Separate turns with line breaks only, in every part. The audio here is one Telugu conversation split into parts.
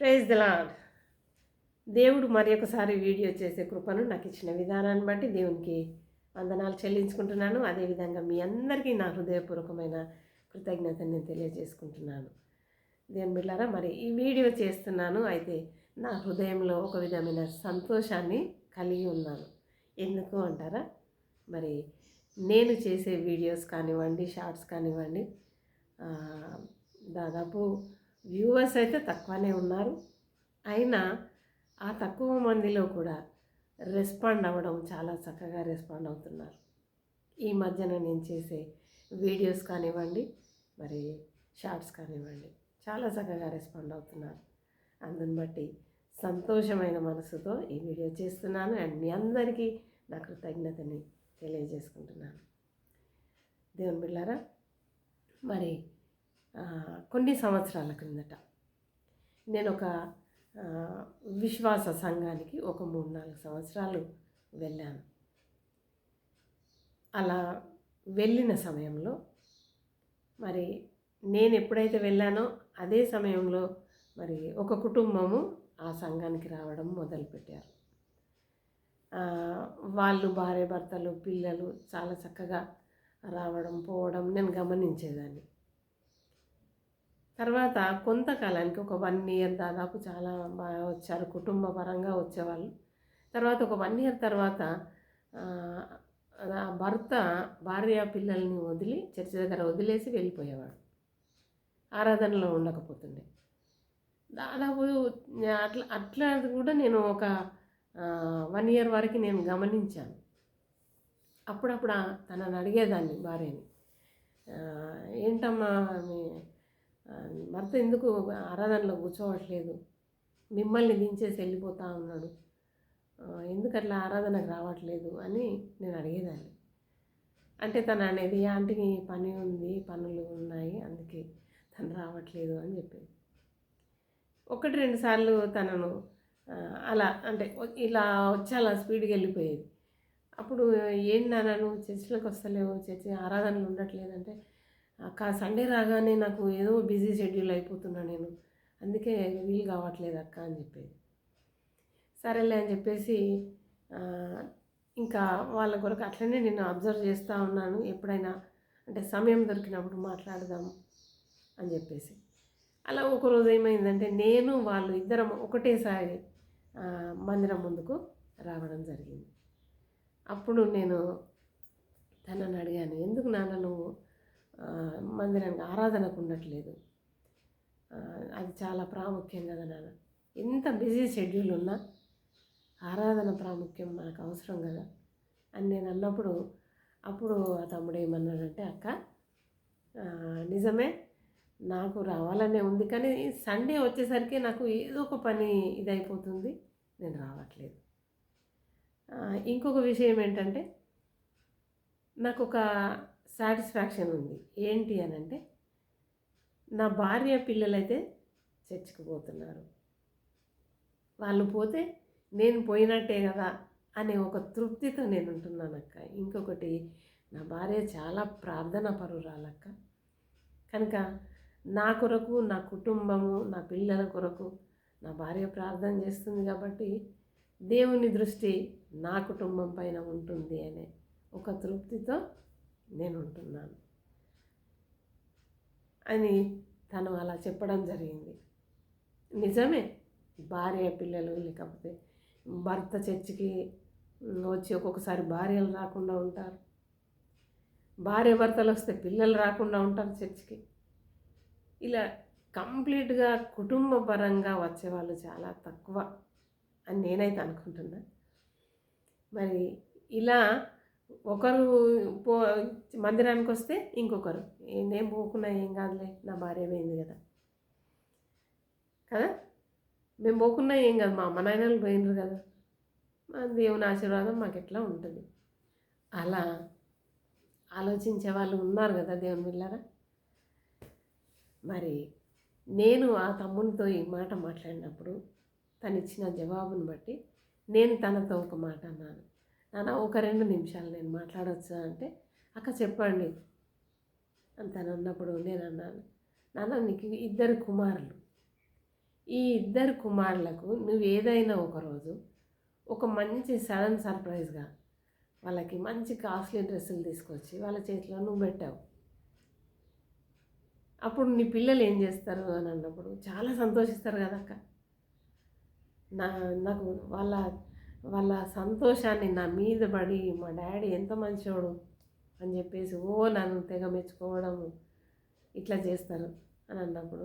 ప్రైజ్ ద లాడ్ దేవుడు మరి ఒకసారి వీడియో చేసే కృపను నాకు ఇచ్చిన విధానాన్ని బట్టి దేవునికి వందనాలు చెల్లించుకుంటున్నాను. అదేవిధంగా మీ అందరికీ నా హృదయపూర్వకమైన కృతజ్ఞతను నేను తెలియజేసుకుంటున్నాను. దేవుని బిళ్ళారా మరి ఈ వీడియో చేస్తున్నాను. అయితే నా హృదయంలో ఒక విధమైన సంతోషాన్ని కలిగి ఉన్నాను. ఎందుకు అంటారా? మరి నేను చేసే వీడియోస్ కానివ్వండి షార్ట్స్ కానివ్వండి దాదాపు వ్యూవర్స్ అయితే తక్కువనే ఉన్నారు. అయినా ఆ తక్కువ మందిలో కూడా రెస్పాండ్ అవ్వడం చాలా చక్కగా రెస్పాండ్ అవుతున్నారు. ఈ మధ్యన నేను చేసే వీడియోస్ కానివ్వండి మరి షార్ట్స్ కానివ్వండి చాలా చక్కగా రెస్పాండ్ అవుతున్నారు. అందుని బట్టి సంతోషమైన మనసుతో ఈ వీడియో చేస్తున్నాను. అండ్ మీ అందరికీ నా కృతజ్ఞతని తెలియజేసుకుంటున్నాను. దేవుని బిళ్ళారా మరి కొన్ని సంవత్సరాల క్రిందట. నేను ఒక విశ్వాస సంఘానికి ఒక మూడు నాలుగు సంవత్సరాలు వెళ్ళాను. అలా వెళ్ళిన సమయంలో మరి నేను ఎప్పుడైతే వెళ్ళానో అదే సమయంలో మరి ఒక కుటుంబము ఆ సంఘానికి రావడం మొదలుపెట్టారు. వాళ్ళు భార్య భర్తలు పిల్లలు చాలా చక్కగా రావడం పోవడం నేను గమనించేదాన్ని. తర్వాత కొంతకాలానికి ఒక వన్ ఇయర్ దాదాపు చాలా బాగా వచ్చారు కుటుంబ పరంగా వచ్చేవాళ్ళు. తర్వాత ఒక వన్ ఇయర్ తర్వాత భర్త భార్య పిల్లల్ని వదిలి చర్చి దగ్గర వదిలేసి వెళ్ళిపోయేవాడు. ఆరాధనలో ఉండకపోతుండే. దాదాపు అట్లా అట్లా కూడా నేను ఒక వన్ ఇయర్ వరకు నేను గమనించాను. అప్పుడప్పుడు తనని అడిగేదాన్ని భార్యని. ఏంటమ్మా మీ భర్త ఎందుకు ఆరాధనలో కూర్చోవట్లేదు? మిమ్మల్ని దించేసి వెళ్ళిపోతా ఉన్నాడు ఎందుకు అట్లా ఆరాధనకు రావట్లేదు అని నేను అడిగేదాన్ని. అంటే తను అనేది ఆంటీకి పని ఉంది పనులు ఉన్నాయి అందుకే తను రావట్లేదు అని చెప్పేది. ఒకటి రెండు సార్లు తనను అలా అంటే ఇలా వచ్చేలా స్పీడ్గా వెళ్ళిపోయేది. అప్పుడు ఏం నాన్న నువ్వు చర్చిలోకి వస్తలేవు చర్చి ఆరాధనలు ఉండట్లేదంటే అక్క సండే రాగానే నాకు ఏదో బిజీ షెడ్యూల్ అయిపోతున్నా నేను. అందుకే వీలు కావట్లేదు అక్క అని చెప్పేది. సరేలే అని చెప్పేసి ఇంకా వాళ్ళ కొరకు అట్లనే నేను అబ్జర్వ్ చేస్తూ ఉన్నాను. ఎప్పుడైనా అంటే సమయం దొరికినప్పుడు మాట్లాడదాం అని చెప్పేసి. అలా ఒకరోజు ఏమైందంటే నేను వాళ్ళు ఇద్దరం ఒకటేసారి మందిరం ముందుకు రావడం జరిగింది. అప్పుడు నేను తనని అడిగాను ఎందుకు నాన్న నువ్వు మందిరానికి ఆరాధనకు ఉండట్లేదు. అది చాలా ప్రాముఖ్యం కదా నాన్న. ఎంత బిజీ షెడ్యూల్ ఉన్నా ఆరాధన ప్రాముఖ్యం మనకు అవసరం కదా. అని నేను అన్నప్పుడు అప్పుడు ఆ తమ్ముడు ఏమన్నాడంటే అక్క నిజమే నాకు రావాలనే ఉంది కానీ సండే వచ్చేసరికి నాకు ఏదో ఒక పని ఇదైపోతుంది నేను రావట్లేదు. ఇంకొక విషయం ఏంటంటే నాకు ఒక సాటిస్ఫాక్షన్ ఉంది. ఏంటి అని అంటే నా భార్య పిల్లలైతే చర్చికి పోతున్నారు. వాళ్ళు పోతే నేను పోయినట్టే కదా అనే ఒక తృప్తితో నేను ఉంటున్నాను అక్క ఇంకొకటి నా భార్య చాలా ప్రార్థన పరురాలక్క కనుక నా కొరకు నా కుటుంబము నా పిల్లల కొరకు నా భార్య ప్రార్థన చేస్తుంది కాబట్టి దేవుని దృష్టి నా కుటుంబం పైన ఉంటుంది అనే ఒక తృప్తితో నేను ఉంటున్నాను అని తను అలా చెప్పడం జరిగింది. నిజమే భార్య పిల్లలు లేకపోతే భర్త చర్చికి వచ్చి ఒక్కొక్కసారి భార్యలు రాకుండా ఉంటారు. భార్య భర్తలు వస్తే పిల్లలు రాకుండా ఉంటారు చర్చికి. ఇలా కంప్లీట్గా కుటుంబ పరంగా వచ్చేవాళ్ళు చాలా తక్కువ అని నేనైతే అనుకుంటున్నా. మరి ఇలా ఒకరు పో మందిరానికి వస్తే ఇంకొకరు నేను పోకున్నా ఏం కాదులే నా భార్య పోయింది కదా. కదా? మేము పోకున్నా ఏం కాదు మా అమ్మ నాయనలు పోయినరు కదా. మా దేవుని ఆశీర్వాదం మాకు ఎట్లా ఉంటుంది? అలా ఆలోచించే వాళ్ళు ఉన్నారు కదా దేవుని పిల్లరా మరి నేను ఆ తమ్మునితో ఈ మాట మాట్లాడినప్పుడు తను ఇచ్చిన జవాబును బట్టి నేను తనతో ఒక మాట అన్నాను. నాన్న ఒక రెండు నిమిషాలు నేను మాట్లాడవచ్చా అంటే అక్క చెప్పండి. అని తను అన్నప్పుడు నేను అన్నాను నాన్న నీకు ఇద్దరు కుమారులు. ఈ ఇద్దరు కుమారులకు నువ్వు ఏదైనా ఒకరోజు ఒక మంచి సడన్ సర్ప్రైజ్గా వాళ్ళకి మంచి కాస్ట్లీ డ్రెస్సులు తీసుకొచ్చి వాళ్ళ చేతిలో నువ్వు పెట్టావు. అప్పుడు నీ పిల్లలు ఏం చేస్తారు? అని అన్నప్పుడు చాలా సంతోషిస్తారు కదా అక్క. నా నాకు వాళ్ళ వాళ్ళ సంతోషాన్ని నా మీద పడి మా డాడీ ఎంత మంచోడు అని చెప్పేసి ఓ నన్ను తెగ మెచ్చుకోవడం ఇట్లా చేస్తారు అని అన్నప్పుడు.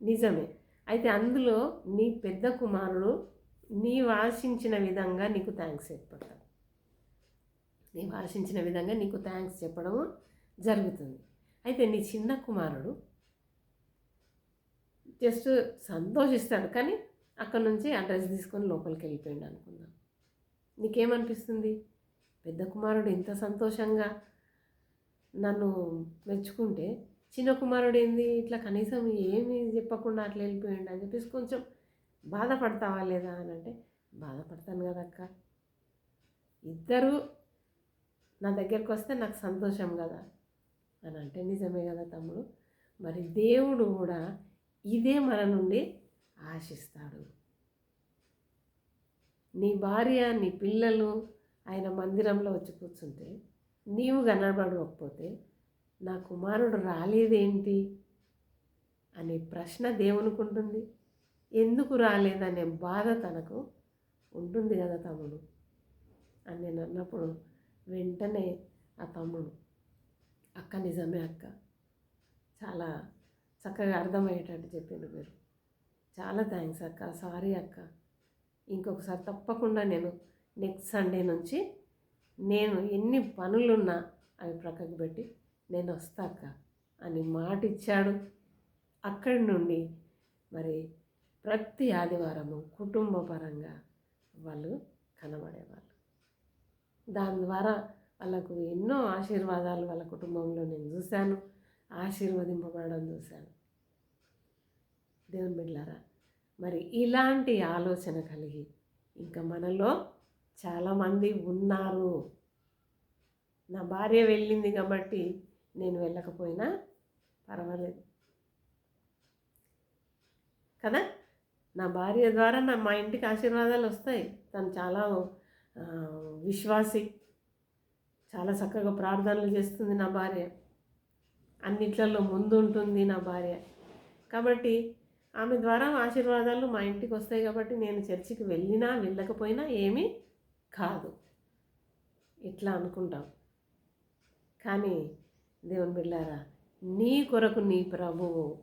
నిజమే. అయితే అందులో నీ పెద్ద కుమారుడు నీవు ఆశించిన విధంగా నీకు థ్యాంక్స్ చెప్పడం. నీవు ఆశించిన విధంగా నీకు థ్యాంక్స్ చెప్పడము జరుగుతుంది. అయితే నీ చిన్న కుమారుడు జస్ట్ సంతోషిస్తాడు. కానీ అక్కడ నుంచి అడ్రస్ తీసుకొని లోపలికి వెళ్ళిపోయింది అనుకుందాం. నీకేమనిపిస్తుంది? పెద్ద కుమారుడు ఇంత సంతోషంగా నన్ను మెచ్చుకుంటే చిన్న కుమారుడు ఏంది? ఇట్లా కనీసం ఏమి చెప్పకుండా అట్లా వెళ్ళిపోయిండు అని చెప్పేసి కొంచెం బాధపడతావా లేదా అని అంటే బాధపడతాను కదా అక్క. ఇద్దరు నా దగ్గరికి వస్తే నాకు సంతోషం కదా అని అంటే నిజమే కదా తమ్ముడు. మరి దేవుడు కూడా ఇదే మన నుండి ఆశిస్తాడు. నీ భార్య నీ పిల్లలు ఆయన మందిరంలో వచ్చి కూర్చుంటే నీవు కనబడకపోతే నా కుమారుడు రాలేదేంటి? అనే ప్రశ్న దేవునికి ఉంటుంది. ఎందుకు రాలేదనే బాధ తనకు ఉంటుంది కదా తమ్ముడు. అని నేను అన్నప్పుడు వెంటనే ఆ తమ్ముడు అక్క నిజమే అక్క. చాలా చక్కగా అర్థమయ్యేటట్టు చెప్పిండు మీరు. చాలా థ్యాంక్స్ అక్క. సారీ అక్క. ఇంకొకసారి తప్పకుండా నేను నెక్స్ట్ సండే నుంచి నేను ఎన్ని పనులున్నా అవి ప్రక్కకు పెట్టి నేను వస్తాక అని మాట ఇచ్చాడు. అక్కడి నుండి మరి ప్రతి ఆదివారము కుటుంబపరంగా వాళ్ళు కనబడేవాళ్ళు. దాని ద్వారా వాళ్ళకు ఎన్నో ఆశీర్వాదాలు వాళ్ళ కుటుంబంలో నేను చూశాను. ఆశీర్వదింపబడడం చూశాను. దేవుని బిడ్డారా మరి ఇలాంటి ఆలోచన కలిగి ఇంకా మనలో చాలామంది ఉన్నారు. నా భార్య వెళ్ళింది కాబట్టి నేను వెళ్ళకపోయినా పర్వాలేదు. కదా? నా భార్య ద్వారా నా మా ఇంటికి ఆశీర్వాదాలు వస్తాయి. తను చాలా విశ్వాసి చాలా చక్కగా ప్రార్థనలు చేస్తుంది నా భార్య. అన్నిట్లలో ముందు ఉంటుంది నా భార్య. కాబట్టి ఆమె ద్వారా ఆశీర్వాదాలు మా ఇంటికి వస్తాయి కాబట్టి నేను చర్చికి వెళ్ళినా వెళ్ళకపోయినా ఏమీ కాదు. ఇట్లా అనుకుంటాం. కానీ దేవుని బిళ్ళారా నీ కొరకు నీ ప్రభువు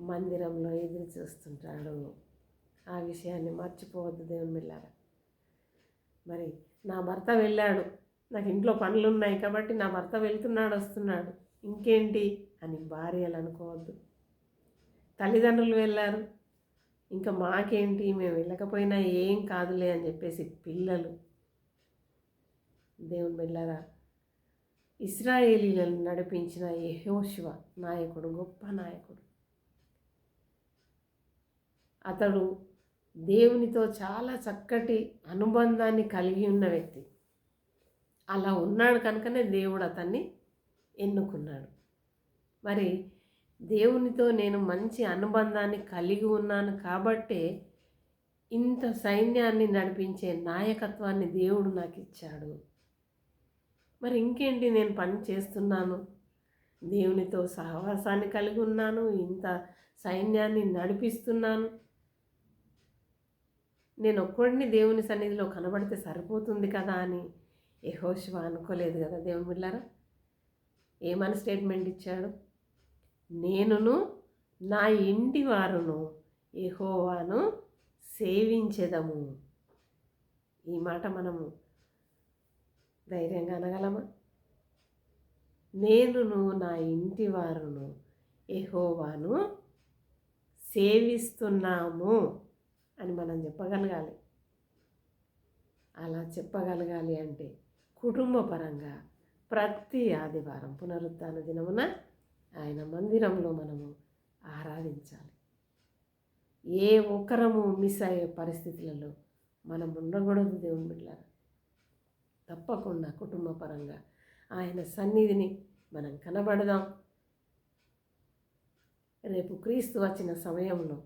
మందిరంలో ఎదురు చూస్తుంటాడు. ఆ విషయాన్ని మర్చిపోవద్దు దేవుని బిళ్ళారా మరి నా భర్త వెళ్ళాడు. నాకు ఇంట్లో పనులు ఉన్నాయి కాబట్టి నా భర్త వెళ్తున్నాడు వస్తున్నాడు. ఇంకేంటి అని భార్యలు అనుకోవద్దు. తల్లిదండ్రులు వెళ్ళారు. ఇంకా మాకేంటి? మేము వెళ్ళకపోయినా ఏం కాదులే అని చెప్పేసి పిల్లలు. దేవుని వెళ్ళారా ఇస్రాయేలీలను నడిపించిన యహోశివ నాయకుడు గొప్ప నాయకుడు. అతడు దేవునితో చాలా చక్కటి అనుబంధాన్ని కలిగి ఉన్న వ్యక్తి. అలా ఉన్నాడు కనుకనే దేవుడు అతన్ని ఎన్నుకున్నాడు. మరి దేవునితో నేను మంచి అనుబంధాన్ని కలిగి ఉన్నాను కాబట్టే ఇంత సైన్యాన్ని నడిపించే నాయకత్వాన్ని దేవుడు నాకు ఇచ్చాడు. మరి ఇంకేంటి నేను పని చేస్తున్నాను? దేవునితో సహవాసాన్ని కలిగి ఉన్నాను ఇంత సైన్యాన్ని నడిపిస్తున్నాను. నేను ఒక్కడిని దేవుని సన్నిధిలో కనబడితే సరిపోతుంది కదా అని యహోశివ అనుకోలేదు కదా దేవుని బిళ్ళారా ఏమని స్టేట్మెంట్ ఇచ్చాడు? నేనును నా ఇంటి వారును ఎహోవాను సేవించెదము. ఈ మాట మనము ధైర్యంగా అనగలమా? నేనును నా ఇంటి వారును ఎహోవాను సేవిస్తున్నాము అని మనం చెప్పగలగాలి. అలా చెప్పగలగాలి అంటే కుటుంబ పరంగా ప్రతి ఆదివారం పునరుత్న దినమున ఆయన మందిరంలో మనము ఆరాధించాలి. ఏ ఒక్కరము మిస్ అయ్యే పరిస్థితులలో మనం ఉండకూడదు దేవుని బిడ్డారు తప్పకుండా కుటుంబ పరంగా ఆయన సన్నిధిని మనం కనబడదాం. రేపు క్రీస్తు వచ్చిన సమయంలో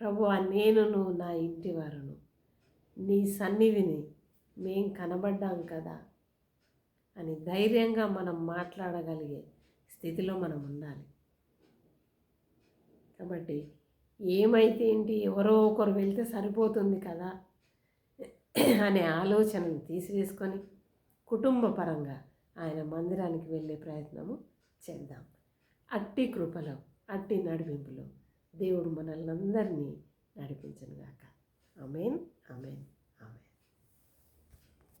ప్రభు నేనును నా ఇంటి వారును నీ సన్నిధిని మేం కనబడ్డాం కదా అని ధైర్యంగా మనం మాట్లాడగలిగే స్థితిలో మనం ఉండాలి. కాబట్టి ఏమైతే ఏంటి ఎవరో ఒకరు వెళ్తే సరిపోతుంది కదా అనే ఆలోచనను తీసివేసుకొని కుటుంబ పరంగా ఆయన మందిరానికి వెళ్ళే ప్రయత్నము చేద్దాం. అట్టి కృపలో అట్టి నడిపింపులో దేవుడు మనల్ని అందరినీ నడిపించనుగాక. అమేన్ అమేన్